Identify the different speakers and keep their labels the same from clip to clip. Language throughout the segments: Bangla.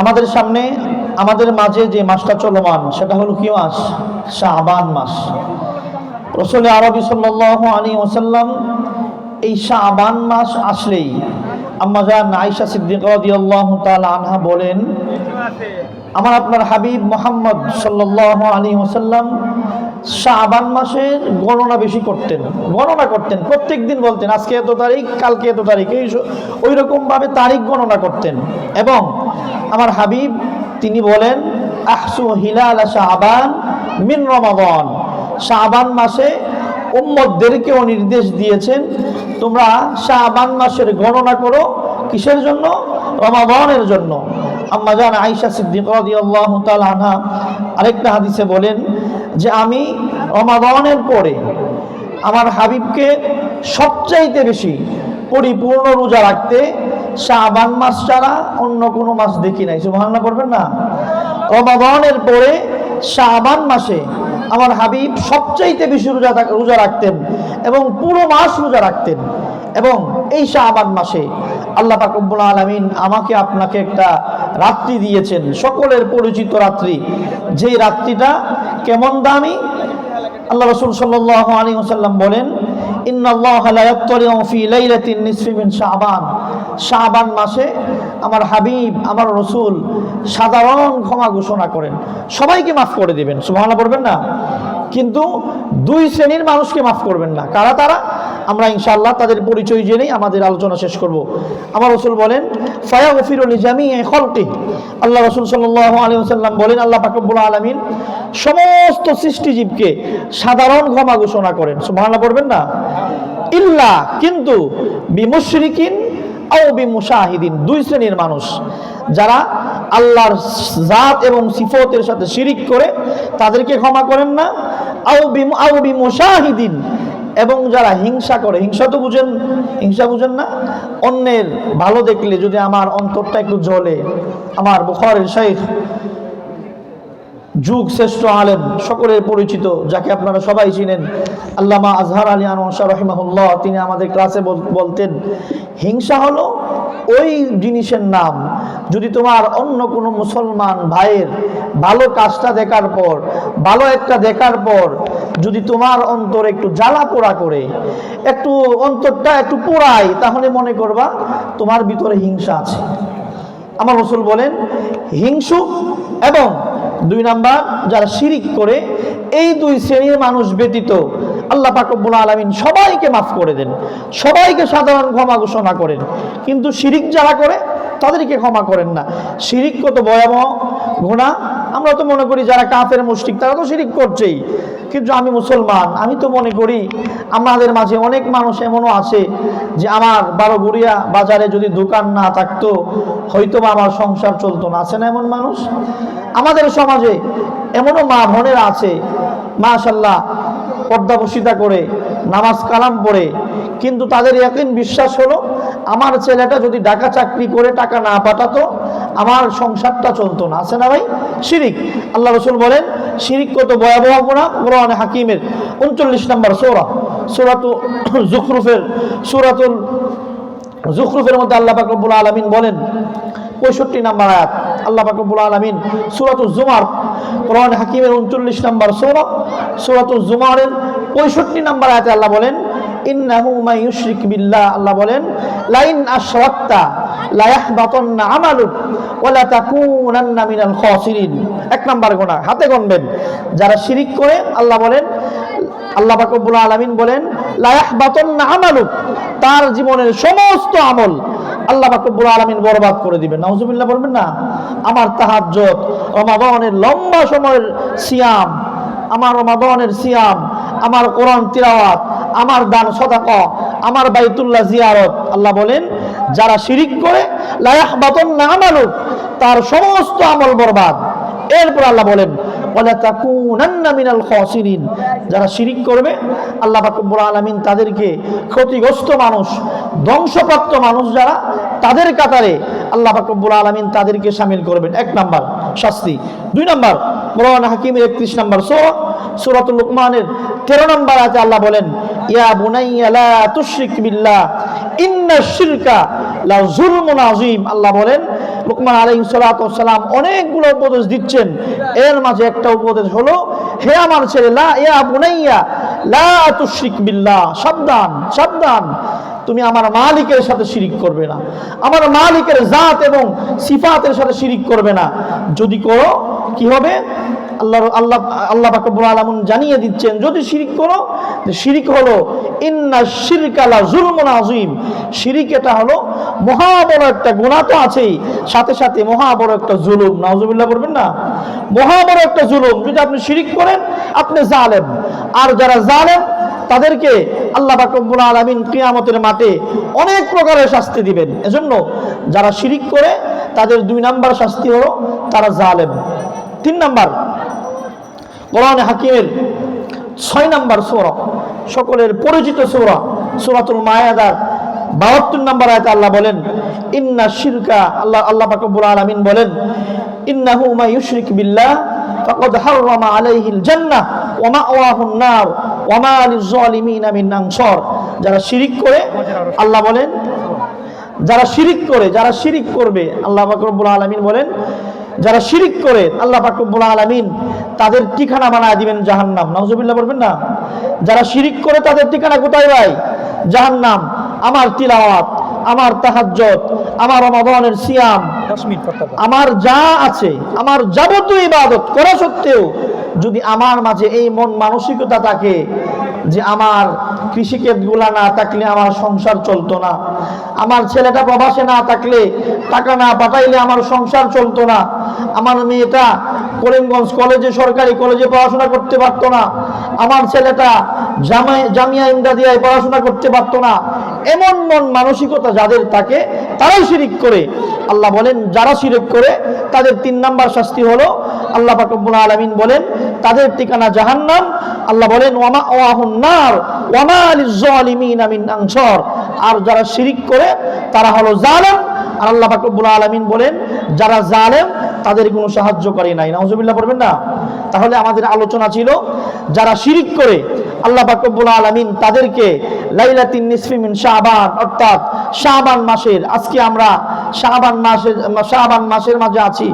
Speaker 1: আমাদের সামনে, আমাদের মাঝে যে মাসটা চলমান, সেটা হলো কি মাস? শাহবান মাস। রসুল আরবি সাল্লাহ আলী ওসাল্লাম এই শাহবান মাস আসলেই আম্মাজান আয়েশা সিদ্দিক আনহা বলেন, আমার আপনার হাবিব মোহাম্মদ সাল্লাহ আলী ওসাল্লাম শাহবান মাসের গণনা বেশি করতেন, গণনা করতেন প্রত্যেক দিন বলতেন, আজকে এত তারিখ, কালকে এত তারিখ। এই ওই রকমভাবে তারিখ গণনা করতেন। এবং আমার হাবিব, তিনি বলেন, আহসু হিলাল শাহবান মিন রমাদন। শাহবান মাসে উম্মদদেরকেও নির্দেশ দিয়েছেন, তোমরা শাহবান মাসের গণনা করো কিসের জন্য? রমাদনের জন্য। আম্মা জান আয়েশা সিদ্দিক আনহা আরেকটা হাদিসে বলেন যে, আমি রমাদানের পরে আমার হাবিবকে সবচাইতে বেশি পরিপূর্ণ রোজা রাখতে শাবান মাস ছাড়া অন্য কোনো মাস দেখি নাই। সুবহানাল্লাহ করবেন না? রমাদানের পরে শাহবান মাসে আমার হাবিব সবচাইতে বেশি রোজা রোজা রাখতেন এবং পুরো মাস রোজা রাখতেন। এবং এই শাহবান মাসে আল্লাহ পাকব্বুল আলমিন আমাকে, আপনাকে একটা রাত্রি দিয়েছেন। সকলের পরিচিত রাত্রি। যেই রাত্রিটা কেমন দামি? আল্লাহ রসুল সাল্লাহ আলী ওসাল্লাম বলেন শাহবান শাহবান মাসে আমার হাবিব, আমার রসুল সাধারণ ক্ষমা ঘোষণা করেন। সবাইকে মাফ করে দিবেন, সুবহানাল্লাহ পড়বেন না? কিন্তু দুই শ্রেণির মানুষকে মাফ করবেন না। কারা তারা? আমরা ইনশাআল্লাহ তাদের পরিচয় জেনেই আমাদের আলোচনা শেষ করব। আমার রসুল বলেন ফায়া গফিরুল জামি খলকি আল্লাহ রসুল সাল্লাহ আলী সাল্লাম বলেন, আল্লাহ পাকবুল আলমিন সমস্ত সৃষ্টিজীবকে সাধারণ ক্ষমা ঘোষণা করেন। সুবহানাল্লাহ পড়বেন না? ইল্লা কিন্তু বিমুশরিকিন আও বিমুশাহিদিন, দুই শ্রেণির মানুষ। যারা আল্লাহর জাত এবং সিফতের সাথে শিরিক করে, তাদেরকে ক্ষমা করেন না। আও বিম, আও বিমুশাহিদিন এবং যারা হিংসা করে, হিংসা তো বুঝেন, হিংসা বুঝেন না। অন্যের ভালো দেখলে যদি আমার অন্তরটা একটু জ্বলে। আমার বুখারের শেখ যুগ শ্রেষ্ঠ আলেম সকলের পরিচিত, যাকে আপনারা সবাই চিনেন। আল্লামা আজহার আলী আনসার রহিমাহুল্লাহ, তিনি আমাদের ক্লাসে বল- বলতেন, হিংসা হলো ওই জিনিসের নাম। যদি তোমার অন্য কোনো মুসলমান ভাইয়ের ভালো কাজটা দেখার পর, ভালো একটা দেখার পর, যদি তোমার অন্তর একটু জ্বালা পোড়া করে, একটু অন্তরটা একটু পোড়ায়, তাহলে মনে করবা তোমার ভিতরে হিংসা আছে। আমার রসুল বলেন, হিংসুক এবং দুই নাম্বার, যারা শিরিক করে, এই দুই শ্রেণির মানুষ ব্যতীত আল্লাহ পাকবুল আলমিন সবাইকে মাফ করে দেন, সবাইকে সাধারণ ক্ষমা ঘোষণা করেন। কিন্তু শিরিক যারা করে, তাদেরকে ক্ষমা করেন না। শিরিক কত ভয়াবহ ঘোড়া আমরা তো মনে করি যারা কাফের মুষ্টিক তারা তো শিরিক করছেই। কিন্তু আমি মুসলমান, আমি তো মনে করি আমাদের মাঝে অনেক মানুষ এমনও আছে যে আমার বারোগুড়িয়া বাজারে যদি দোকান না থাকতো হয়তো বা আমার সংসার চলতো না। আছে না এমন মানুষ? আমাদের সমাজে এমনও মা বোনেরা আছে মাশাল্লাহ পর্দাবসিতা করে, নামাজ কালাম পড়ে, কিন্তু তাদের একদিন বিশ্বাস হলো আমার ছেলেটা যদি ডাকা চাকরি করে টাকা না পাঠাতো, আমার সংসারটা চলতো না। আছে না ভাই? শিরিক। আল্লাহ রসুল বলেন, শিরিক কত ভয়াবহ গোনা কোরআন হাকিমের উনচল্লিশ নম্বর সোরা, সুরাতু জুখরুফের, সুরাতুল জুখরুফের মধ্যে আল্লাহ পাকবুল আলমিন বলেন, পঁয়ষট্টি নাম্বার আয়াত, আল্লাহ পাকবুল আলমিন সুরাতুল জুমার, কোরআন হাকিমের উনচল্লিশ নম্বর সোরা, সুরাতুল জুমারের পঁয়ষট্টি নাম্বার আয়াতে আল্লাহ বলেন বিল্লাহ। আল্লাহ বলেন, লাইন মিনাল এক হাতে যারা শিরিক করে, আল্লাহ বলেন, আল্লাহ বাকবুল আলমিন বলেন লায়াহ বাতন আমালুক। তার জীবনের সমস্ত আমল আল্লাহ বাকবুল আলমিন বরবাদ করে দিবেন। নাউজুবিল্লাহ বলবেন না, আমার তাহাজ্জত রমাদানের লম্বা সময়ের সিয়াম, আমার রমাদানের সিয়াম, আমার কোরআন তিলাওয়াত আমার দান সদাকা, আমার বাইতুল্লাহ জিয়ারত। আল্লাহ বলেন, যারা শিরিক করে লায়াহ বাতন আমালুক, তার সমস্ত আমল বরবাদ। এরপর আল্লাহ বলেন যারা শিরিক করবে, আল্লাহ পাকুব্বুল আলামিন তাদেরকে ক্ষতিগ্রস্ত মানুষ, ধ্বংসপ্রাপ্ত মানুষ যারা, তাদের কাতারে আল্লাহ পাকুব্বুল আলামিন তাদেরকে সামিল করবেন। এক নাম্বার শাস্তি। দুই নাম্বার, কোরআন হাকিমের একত্রিশ নাম্বার সূরা, সূরাতুল লুকমানের 13 নম্বর আয়াতে আল্লাহ বলেন, ইয়া বুনাইয়া লা তুশরিক বিল্লাহ, ইন্না শিরকা লা যুলমুন আযীম। আল্লাহ বলেন, লুকমান আলী সালাম অনেকগুলো উপদেশ দিচ্ছেন। এর মাঝে একটা উপদেশ হলো, হে আমার ছেলে, লা, ইয়া বুনাইয়া লা তুশরিক বিল্লাহ, সাবধান সাবধান। তুমি আমার মালিকের সাথে শিরিক করবে না। আমার মালিকের জাত এবং সিফাতের সাথে শিরিক করবে না। যদি করো, কি হবে? আল্লাহ আল্লাহ আল্লাহ বাকবুল আলমন জানিয়ে দিচ্ছেন, যদি শিরিক করো শিরিক হলো, ইন্না শিরকালা জুলমুন আজিম শিরিক এটা হলো, মহা বড় একটা গুণা তো আছেই, সাথে সাথে মহা বড় একটা জুলুম। নাউজুবিল্লাহ বলবেন না? মহা বড় একটা জুলুম। যদি আপনি শিরিক করেন, আপনি জালেম। আর যারা জালেম, তাদেরকে আল্লাহ বাকবুল আলমিন কিয়ামতের মাঠে অনেক প্রকারের শাস্তি দিবেন। এজন্য যারা শিরিক করে, তাদের দুই নাম্বার শাস্তি হলো, তারা জালেম। তিন নাম্বার কোরআন হাকিমের ছয় নাম্বার সোরা, সকলের পরিচিত সোরা, সোরাতুল মায়াদার বাহাত্তর নাম্বার আয়তে আল্লাহ বলেন, ইন্না শিরকা আল্লাহ আল্লাহ বাকবুল আলমিন বলেন, ইন্নাহু মা ইউশরিক বিল্লাহ, ফাকাদ হাররামা আলাইহিল জান্নাহ, ওয়া মাওয়াহুন নার, ওয়া মা মিন আনসার যারা শিরিক করে, আল্লাহ বলেন, যারা শিরিক করে, যারা শিরিক করবে, আল্লাহ বাকরবুল আলমিন বলেন, যারা শিরিক করে, আল্লাহ বাকরবুল আলমিন তাদের ঠিকানা বানায় দিবেন জাহান্নাম। নজবিল্লা বলবেন না? যারা শিরিক করে তাদের ঠিকানা কোথায় ভাই? জাহান্নাম। আমার তিলাওয়াত আমার তাহাজ্জত আমার রমাদানের সিয়াম। আমার যা আছে আমার যাবতীয় ইবাদত করা সত্ত্বেও যদি আমার মাঝে এই মন মানসিকতা থাকে যে আমার কৃষিক্ষেতগুলা না থাকলে আমার সংসার চলতো না। আমার ছেলেটা প্রবাসে না থাকলে টাকা না পাঠাইলে আমার সংসার চলতো না। আমার মেয়েটা করিমগঞ্জ কলেজে, সরকারি কলেজে পড়াশোনা করতে পারতো না। আমার ছেলেটা জামাই, জামিয়া ইমদাদিয়ায় পড়াশোনা করতে পারতো না। এমন মন মানসিকতা যাদের থাকে, তারাই শিরিক করে। আল্লাহ বলেন, যারা শিরিক করে, তাদের তিন নাম্বার শাস্তি হলো আল্লাহ পাকবুল আলমিন বলেন, তাদের ঠিকানা জাহান্নাম। আল্লাহ বলেন, ওয়ামা ওয়াহুন্নার ওয়ামা আলিমিন আমিন আংসর আর যারা শিরিক করে, তারা হলো জালেম। আর আল্লাহ পাকবুল আলমিন বলেন, যারা জালেম, তাদের কোনো সাহায্য করে নাই। নজমিল্লা পড়বেন না? তাহলে আমাদের আলোচনা ছিল, যারা শিরিক করে আল্লাহ পাকবুল আলমিন তাদেরকে লাইলাতিন নিসফিমিন শাহবান অর্থাৎ শাহবান মাসের, আজকে আমরা শাহবান মাসের শাহবান মাসের মাঝে আছি।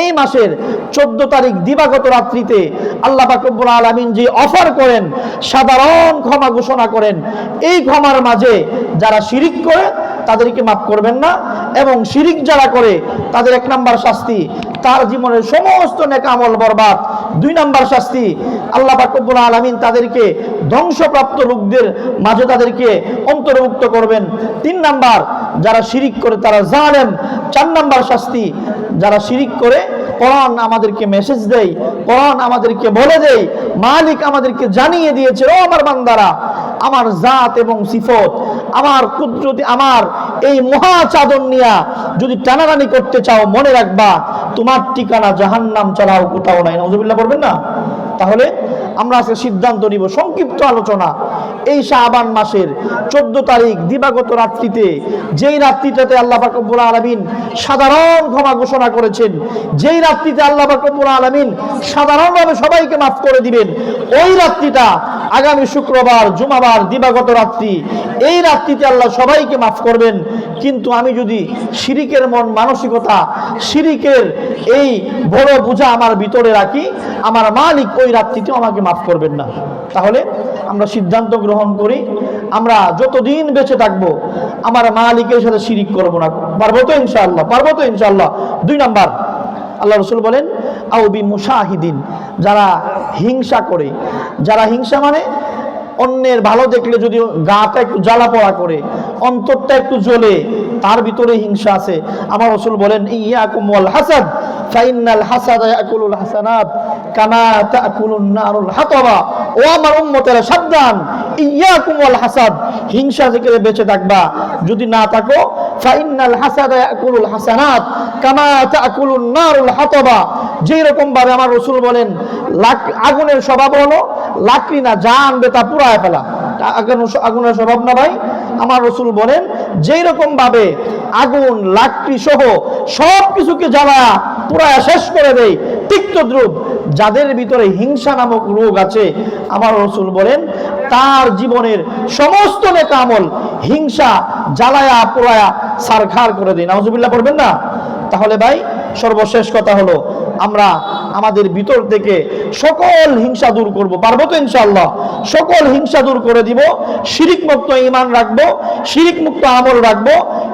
Speaker 1: এই মাসের চোদ্দ তারিখ দিবাগত রাত্রিতে আল্লাহ পাকবুল আলমিন যে অফার করেন, সাধারণ ক্ষমা ঘোষণা করেন, এই ক্ষমার মাঝে যারা শিরিক করে তাদেরকে মাফ করবেন না এবং শিরিক যারা করে, তাদের এক নাম্বার শাস্তি। তার জীবনের সমস্ত নেকামল বরবাদ। দুই নাম্বার শাস্তি, আল্লাহ বাকবুল আলমিন তাদেরকে ধ্বংসপ্রাপ্ত লোকদের মাঝে তাদেরকে অন্তর্ভুক্ত করবেন। তিন নাম্বার, যারা শিরিক করে তারা জানেন চার নাম্বার শাস্তি, যারা শিরিক করে, কোরআন আমাদেরকে মেসেজ দেয়, কোরআন আমাদেরকে বলে দেয়, মালিক আমাদেরকে জানিয়ে দিয়েছে, ও আমার বান্দারা আমার জাত এবং সিফত, আমার কুদরতি, আমার এই মহা চাদর নিয়া যদি টানাটানি করতে চাও, মনে রাখবা, তোমার ঠিকানা জাহান্নাম ছাড়াও কোথাও নাই। নজবিল্লা করবেন না? তাহলে আমরা আজকে সিদ্ধান্ত নিব। সংক্ষিপ্ত আলোচনা। এই শাহবান মাসের চোদ্দ তারিখ দিবাগত রাত্রিতে, যেই রাত্রিটাতে আল্লাহ বাকবুল আলমিন সাধারণ ক্ষমা ঘোষণা করেছেন, যেই রাত্রিতে আল্লাহ বাকবুল আলমিন সাধারণভাবে সবাইকে মাফ করে দিবেন, ওই রাত্রিটা আগামী শুক্রবার, জুমাবার, দিবাগত রাত্রি, এই রাত্রিতে আল্লাহ সবাইকে মাফ করবেন। কিন্তু আমি যদি শিরিকের মন, মানসিকতা, শিরিকের এই বড় বোঝা আমার ভিতরে রাখি, আমার মালিক ওই রাত্রিতেও আমাকে মাফ করবেন না। তাহলে আমরা সিদ্ধান্ত গ্রহণ করি, আমরা যতদিন বেঁচে থাকব, আমার মালিকের সাথে শিরিক করব না। পারব তো ইনশাআল্লাহ, পারব তো ইনশাআল্লাহ। দুই নাম্বার, আল্লাহ রসুল বলেন, আউবি মুশাহিদিন, যারা হিংসা করে যারা হিংসা মানে অন্যের ভালো দেখলে যদি গাটা একটু জ্বালা পড়া করে, অন্তরটা একটু জ্বলে, তার ভিতরে হিংসা আছে। আমার রসুল বলেন, ইয়াকুম ওয়াল হাসাদ ফাইনাল হাসাদ ইয়াকুলুল হাসানাত, কামা তাকুলুন নারুল হাতাবা, ও আমার উম্মতেরা সাবধান, ইয়াকুম ওয়াল হাসাদ, হিংসা থেকে বেঁচে থাকবা। যদি না থাকো ফাইনাল হাসাদ ইয়াকুলুল হাসানাত, কামা তাকুলুন নারুল হাতাবা। যেই রকম ভাবে আমার রসুল বলেন, লাক- আগুনের স্বভাব হলো লাকড়ি না যা আনবে তা পুরায় ফেলা। আগুন- আগুনের স্বভাব না ভাই? আমার রসুল বলেন যেই রকম ভাবে আগুন, লাকড়ি সহ সব কিছুকে জ্বালা পুরায় শেষ করে দেয়, তিক্ত দ্রুপ যাদের ভিতরে হিংসা নামক রোগ আছে, আমার রসুল বলেন, তার জীবনের সমস্ত নেকামল হিংসা জ্বালায়া পুরায়া সারখার করে দেয়। নাউজুবিল্লাহ পড়বেন না? তাহলে ভাই, সর্বশেষ কথা হলো, আমরা আমাদের ভিতর থেকে সকল হিংসা দূর করব। পারব তো ইনশাআল্লাহ? সকল হিংসা দূর করে দিব। শিরিক মুক্ত ইমান রাখব শিরিক মুক্ত আমল রাখব,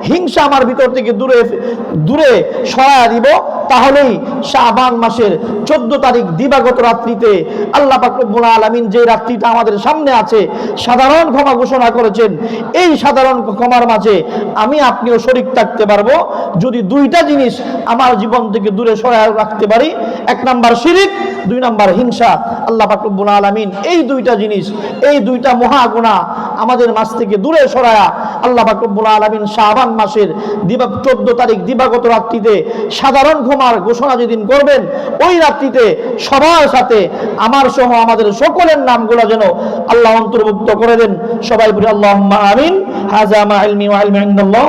Speaker 1: হিংসা আমার ভিতর থেকে দূরে দূরে সরায়া দিব। তাহলেই শাহবান মাসের চোদ্দ তারিখ দিবাগত রাত্রিতে আল্লাহ পাকরবুল আলমিন যে রাত্রিটা আমাদের সামনে আছে, সাধারণ ক্ষমা ঘোষণা করেছেন। এই সাধারণ ক্ষমার মাঝে আমি আপনিও শরিক থাকতে পারব। যদি দুইটা জিনিস আমার জীবন থেকে দূরে সরায় রাখতে পারি, এক নাম্বার শিরিক, দুই নাম্বার হিংসা। আল্লাহ পাকরবুল আলমিন এই দুইটা জিনিস, এই দুইটা মহাগুণা আমাদের মাছ থেকে দূরে সরায়া আল্লাহ পাকরবুল আলমিন শাহবান মাসের দিবা, চোদ্দ তারিখ দিবাগত রাত্রিতে সাধারণ ঘুমার ঘোষণা যেদিন করবেন, ওই রাত্রিতে সবার সাথে আমার সহ আমাদের সকলের নামগুলো যেন আল্লাহ অন্তর্ভুক্ত করে দেন। সবাই বলি আল্লাহ আমিন। হাজা মা ইলমি ইনদাল্লাহ।